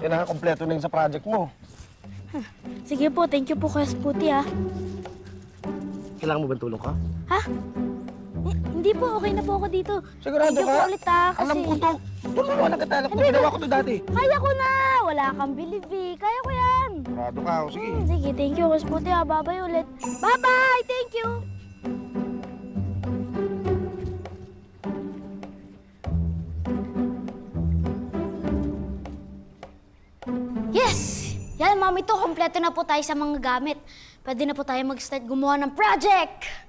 Kailangan kompleto na yun sa project mo. Sige po, thank you po Kuya Sputi ah. Kailangan mo ba tulong ka? Ha? Eh, hindi po, okay na po ako dito. Sigurado Thank you ka? po ulit ah, kasi... Alam ko to. Tulungan na kita. Alam ko, ginawa ko to dati. Kaya ko na! Wala kang bilib eh. Kaya ko yan. Sigurado ka. O, sige. Hmm, sige, thank you Kuya Sputi ah. Bye-bye ulit. Bye-bye! Thank you! Mami to. Kompleto na po tayo sa mga gamit. Pwede na po tayo mag-start gumawa ng project!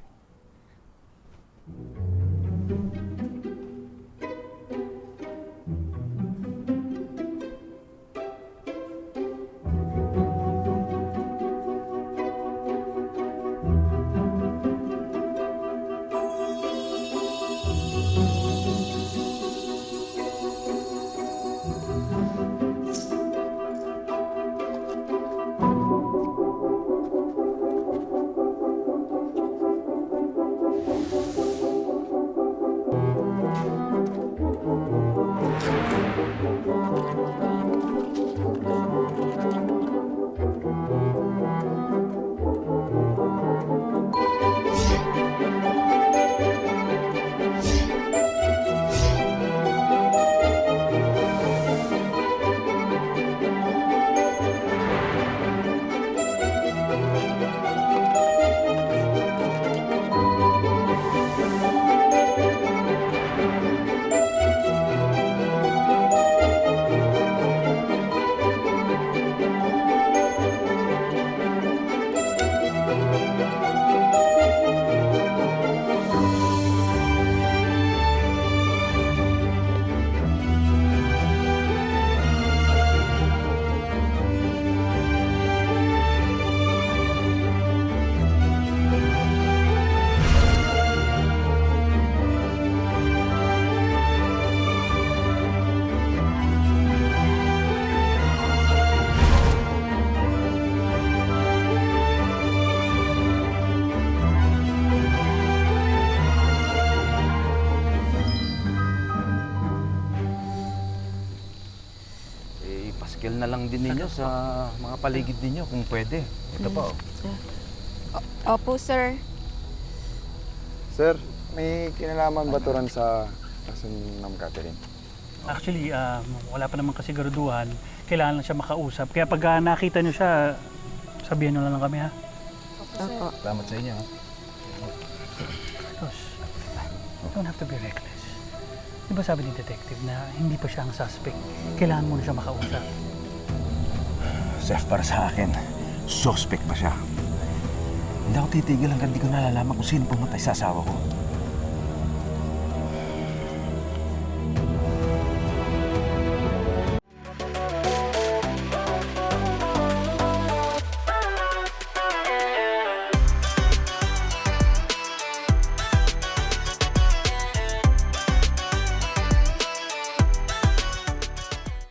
Paskill na lang din ninyo sa mga paligid ninyo kung pwede. Ito pa, oh. Opo, sir. Sir, may kinalaman ba to ron sa kaso ni Ma'am Catherine? Actually, ah, wala pa naman kasi garuduhan. Kailangan lang siya makausap. Kaya pag ah, nakita niyo siya, sabihan niyo na lang kami ha. Opo. Salamat sa inyo. ha? Carlos, you don't have to be reckless. Di ba sabi ni detective na hindi pa siya ang suspect? Kailangan mo na siya makausap. Chef, para sa akin, suspect pa siya. Hindi ako titigil hanggang di ko nalalaman kung sino pumatay sa asawa ko.